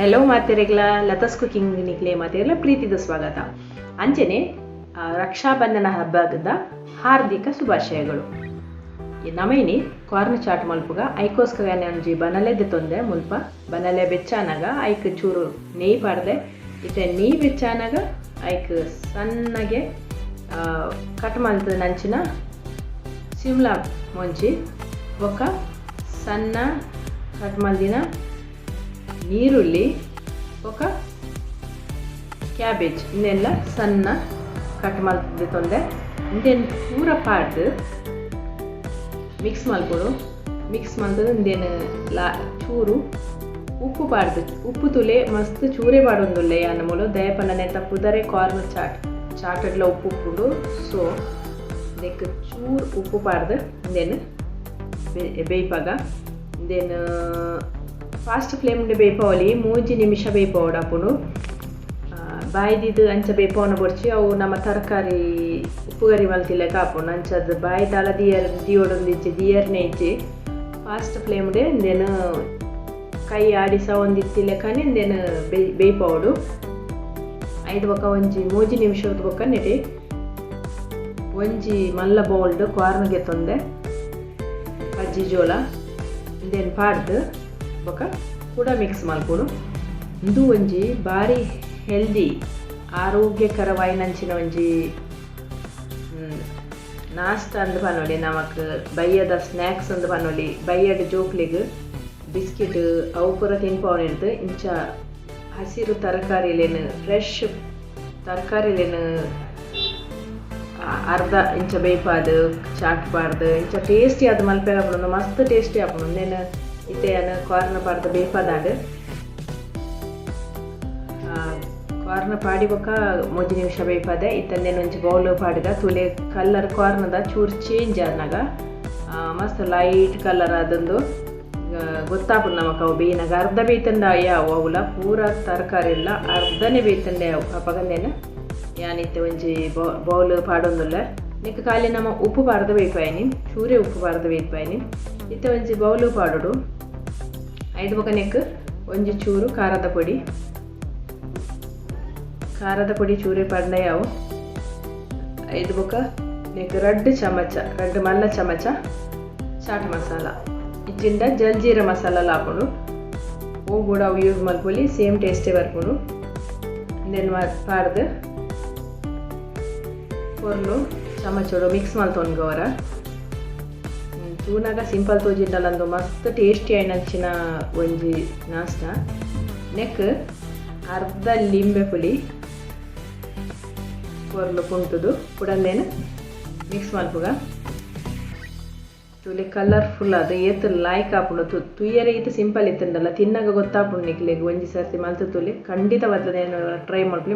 Hello ಮಾತೆರೆಗ್ಲ ಲತಸ್ cooking ನಿಕ್ಲೆ ಮಾತೆರೆಗ್ಲ ಪ್ರೀತಿದ ಸ್ವಾಗತ. ಅಂಜನೆ ರಕ್ಷಾಬಂಧನ ಹಬ್ಬದ ಹಾರ್ದಿಕ ಶುಭಾಶಯಗಳು. ನಮೈನಿ, ಕಾರ್ನ್ ಚಾಟ್ ಮಲ್ಪುಗ, ಐಕೋಸ್ಕರ ಒಂಜಿ ಬನಲೆದ ತೊಂದೆ, ಮುಲ್ಪ ಬನಲೆ ಬೆಚ್ಚಾನಾಗ, ಐಕ್ ಚೂರು ನೇಯ್ ಪಾಡ್ದೆ, ಇತ್ತೆ ನೀ ಬೆಚ್ಚಾನಾಗ, ಐಕ್ ಸಣ್ಣಗೆ ಕಟ್ ಮಲ್ತದ ನಂಚಿನ ಸಿಮ್ಲಾ ಮುಂಚಿ ಬೊಕ್ಕ ಸಣ್ಣ ಕಟ್ ಮಲ್ದಿನ ನೀರುಳ್ಳಿ ఒక ಕ್ಯಾಬೇಜ್ ಇನ್ನೆಲ್ಲ ಸಣ್ಣ ಕಟ್ ಮಾಡಿ ತೊಂದೆ ಇಂದೇನು ಪೂರ ಪಾಡ್ದು ಮಿಕ್ಸ್ ಮಾಡಿಕೊಡು. ಮಿಕ್ಸ್ ಮಾಡಿದ್ರೆ ಇಂದೇನು ಲಾ, ಚೂರು. ಉಪ್ಪು ಪಾಡ್ದು ಉಪ್ಪು ತುಲೆ ಮಸ್ತ್ ಚೂರೆ ಪಾಡೊಂದುಲ್ಲೆ ಅನ್ನ ಮೂಲ ದಯಪನನೆ ತಪ್ಪುದರೆ ಕಾರ್ನ್ ಚಾಟ್ ಚಾಟಡ್ಲ ಉಪ್ಪು ಉಪ್ಪುಡು ಸೊ ಇದಕ್ಕೆ ಚೂರು ಉಪ್ಪು ಪಾಡ್ದು ಇಂದೇನು ಬೇಯ್ಪಾಗ. ಇಂದೇನು ಫಾಸ್ಟ್ ಫ್ಲೇಮ್ ಬೇಪಾವಲಿ ಮೂಜಿ ನಿಮಿಷ ಬೇಯ್ಪವಡು ಅಪ್ಪುಡು ಬಾಯ್ದಿದ್ದು ಅಂಚ ಬೇಯ್ಪವನ ಬೊಡ್ಚಿ ಅವು ನಮ್ಮ ತರಕಾರಿ ಉಪ್ಪುಗರಿ ಮಲ್ತಿಲ್ಲ ಕಾಪುಂಡು ಅಂಚದ ಬಾಯ್ದಾಲ ದಿಯರ್ ದಿಯೋಡೊಂದು ಇಜ್ಜಿ ದಿಯರ್ನೆ ಇಜ್ಜಿ ಫಾಸ್ಟ್ ಫ್ಲೇಮ್ಡೆ ಇಂದೇನು ಕೈ ಆಡಿಸ ಒಂದಿತ್ತಿಲ್ಲ ಕಾನಿ ಇಂದೇನು ಬೇ ಬೇಪಾವಡು ಐದು ಬೊಕ್ಕ ಒಂಜಿ ಮೂಜಿ ನಿಮಿಷದ ಬೊಕ್ಕ ನೆಡಿ ಒಂಜಿ ಮಲ್ಲ ಬೌಲ್ಡ್ ಕಾರ್ನ್ಗೆ ತೊಂದೆ ಅಜ್ಜಿ ಜೋಳ ಇಂದೇನು ಪಾಡ್ದು ಬೊಕ ಕೂಡ ಮಿಕ್ಸ್ ಮಲ್ಪುಡು ಇದು ಒಂಜಿ ಭಾರಿ ಹೆಲ್ದಿ ಆರೋಗ್ಯಕರವಾಯಿನಂಚಿನ ಒಂಜಿ ನಾಷ್ಟ ಅಂದ್ ಪನೊಲಿ ನಮಕ್ ಬೈಯದ ಸ್ನ್ಯಾಕ್ಸ್ ಅಂದ್ ಪನೊಲಿ ಬೈಯಡ್ ಜೋಕ್ಲಿಗ್ ಬಿಸ್ಕಿಟ್, ಅವು ಪೂರ ತಿನ್ಪವನಿರ್ದು ಇಂಚ ಹಸಿರು ತರಕಾರಿಲೇನು ಫ್ರೆಶ್ ತರಕಾರಿಲೇನು, ಅರ್ಧ ಇಂಚ ಬೇಯ್ಪಾದು ಚಾಟ್ ಪಾಡ್ದು ಇಂಚ ಟೇಸ್ಟಿ ಅದು ಮಲ್ಪೆರ ಮಸ್ತ್ ಟೇಸ್ಟಿ ಆಪುಂಡು ನೇನು ಇತ್ತೆಯನ್ನ ಕಾರ್ನ ಪಾಡ್ದು ಬೇಯ್ಪದಾಡು ಕಾರ್ನ ಪಾಡಿ ಬೊಕ್ಕ ಮೂಜಿ ನಿಮಿಷ ಬೇಯ್ಪದೆ ಇತ್ತಂದೇನು ಒಂಜಿ ಬೌಲ್ ಪಾಡಿದ. ತುಲೆ ಕಲರ್ ಕಾರ್ನದ ಚೂರು ಚೇಂಜ್ ಆದ್ನಾಗ ಮಸ್ತ್ ಲೈಟ್ ಕಲರ್ ಆದೊಂದು. ಗೊತ್ತಾಪುಂಡು ನಮಕ್ ಅವು ಬೇಯ್ನಾಗ ಅರ್ಧ ಬೇಯ್ತಂಡ ಯಾವು ಅವುಲ? ಪೂರ ತರಕಾರಿ ಇಲ್ಲ. ಅರ್ಧನೇ ಬೇಯ್ತಂಡೆ ಅವು. ಅಪಗಂದೇನು ಯಾನಿತ್ತೆ ಒಂಜಿ ಬೌಲ್ ಪಾಡೊಂದುಲ್ಲ. ನಿಕ್ ಖಾಲಿ ನಮ್ಮ ಉಪ್ಪು ಪಾಡ್ದು ಬೇಯ್ಪಾಯಿನಿ ಚೂರೆ ಉಪ್ಪು ಪಾಡ್ದು ಬೇಯ್ಪಾಯಿನಿ ಇತ್ತೆ ಒಂಜಿ ಬೌಲು ಪಾಡೋಡು. ಐದು ಬೊಕ ನೆಕ್ ಒಂಜಿ ಚೂರು ಖಾರದ ಪುಡಿ. ಖಾರದ ಪುಡಿ ಚೂರೆ ಪಾಡ್ನ ಯಾವು? ಐದು ಬೊಕ ನೆಕ್ ರಡ್ಡ್ ಚಮಚ, ರಡ್ಡ್ ಮಲ್ಲ ಚಮಚ, ಚಾಟ್ ಮಸಾಲ. ಇಜ್ಜಿಂದ ಜಲ್ಜೀರ ಮಸಾಲ ಲಾಕೊಂಡು ಹೂ ಕೂಡ ಅವು ಯೂಸ್ ಮಾಡ್ಕೊಳ್ಳಿ ಸೇಮ್ ಟೇಸ್ಟೇ ಬರ್ಕೊಂಡು ದೆನ್ ಪಾರ್ದು ಕೊರ್ಲು ಚಮಚೋಡು ಮಿಕ್ಸ್ ಮಲ್ತೊನ್ಗವರ ತೂನಾಗ ಸಿಂಪಲ್ ತೋಜಿಂಡಲಂದು ಮಸ್ತ್ ಟೇಸ್ಟಿ ಆಯ್ನಂಚಿನ ಒಂಜಿ ನಾಷ್ಟ. ನೆಕ್ ಅರ್ಧ ಲಿಂಬೆ ಪುಳಿ ಕೊರ್ಲು ಕುಂಟುದು ಕುಡಂದೇನು ಮಿಕ್ಸ್ ಮಲ್ಪುಗ ತುಲಿ ಕಲರ್ಫುಲ್ ಅದು ಏತ್ ಲಾಯ್ಕ್ ಆಪುಂಡು ತು ತುಯ್ಯರೆ ಇತ್ತು ಸಿಂಪಲ್ ಇತ್ತಂದಲ್ಲ ತಿನ್ನಾಗ ಗೊತ್ತಾಪುಂಡು ನಿಕ್ಲೆಗ್ ಒಂಜಿ ಸರ್ತಿ ಮಲ್ತು ತುಲಿ. ಖಂಡಿತ ಬರ್ತದೆ ಟ್ರೈ ಮಾಡ್ಕೊಳ್ಳಿ